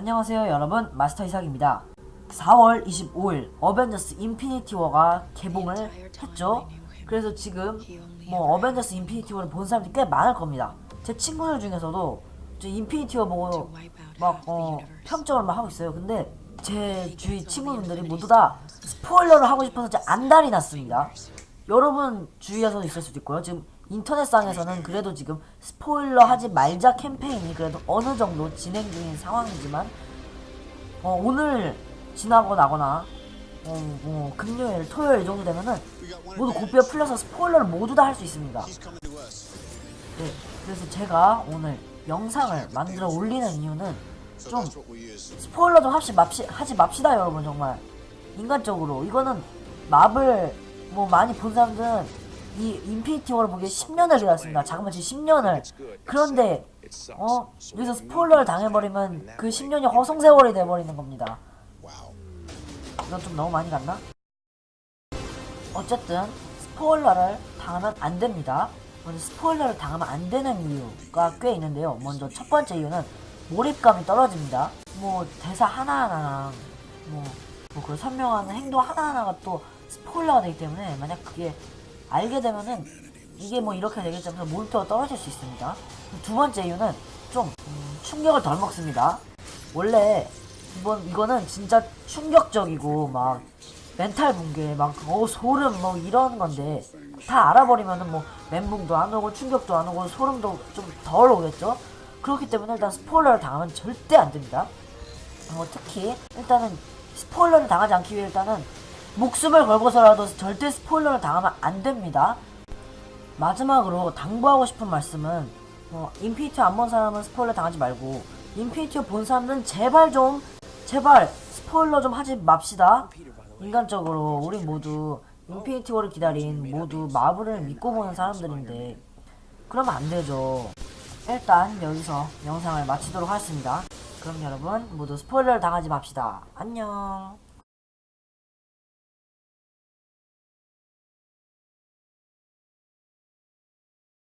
안녕하세요 여러분. 마스터 이삭입니다. 4월 25일 어벤져스 인피니티 워가 개봉을 했죠. 그래서 지금 뭐 어벤져스 인피니티 워를 본 사람들이 꽤 많을 겁니다. 제 친구들 중에서도 저 인피니티 워 보고 막 어, 평점을 막 하고 있어요. 근데 제 주위 친구분들이 모두 다 스포일러를 하고 싶어서 안달이 났습니다 여러분 주위에서도 있을 수도 있고요. 지금 인터넷상에서는 그래도 지금 스포일러 하지 말자 캠페인이 그래도 어느 정도 진행 중인 상황이지만 어, 오늘 지나고 나거나 어, 뭐 금요일, 토요일 정도 되면은 모두 고삐가 풀려서 스포일러를 모두 다 할 수 있습니다. 네, 그래서 제가 오늘 영상을 만들어 올리는 이유는 좀 스포일러 좀 합시 맙시, 하지 맙시다 여러분 정말. 인간적으로. 이거는 마블 뭐 많이 본 사람들은 이 인피니티 워를 보기에 10년을 기다렸습니다 잠깐만 지금 10년을 그런데 어 여기서 스포일러를 당해버리면 그 10년이 허송 세월이 돼버리는 겁니다 이건 좀 너무 많이 갔나? 어쨌든 스포일러를 당하면 안 됩니다. 스포일러를 당하면 안 되는 이유가 꽤 있는데요. 먼저 첫 번째 이유는 몰입감이 떨어집니다. 뭐 대사 하나하나랑 뭐, 뭐그 설명하는 행동 하나하나가 또 스포일러가 되기 때문에 만약 그게 알게 되면은 이게 뭐 이렇게 되겠지 하면서 몰입도가 떨어질 수 있습니다. 두 번째 이유는 좀 음, 충격을 덜 먹습니다. 원래 이번 이거는 진짜 충격적이고 막 멘탈 붕괴 막어 소름 뭐 이런 건데 다 알아버리면은 뭐 멘붕도 안 오고 충격도 안 오고 소름도 좀 덜 오겠죠 그렇기 때문에 일단 스포일러를 당하면 절대 안 됩니다 뭐 특히 일단은 스포일러를 당하지 않기 위해 일단은 목숨을 걸고서라도 절대 스포일러를 당하면 안 됩니다. 마지막으로 당부하고 싶은 말씀은 어, 인피니티 안 본 사람은 스포일러 당하지 말고 인피니티 본 사람들은 제발 좀 제발 스포일러 좀 하지 맙시다. 인간적으로 우리 모두 인피니티 워를 기다린 모두 마블을 믿고 보는 사람들인데 그러면 안 되죠. 일단 여기서 영상을 마치도록 하겠습니다 그럼 여러분 모두 스포일러를 당하지 맙시다. 안녕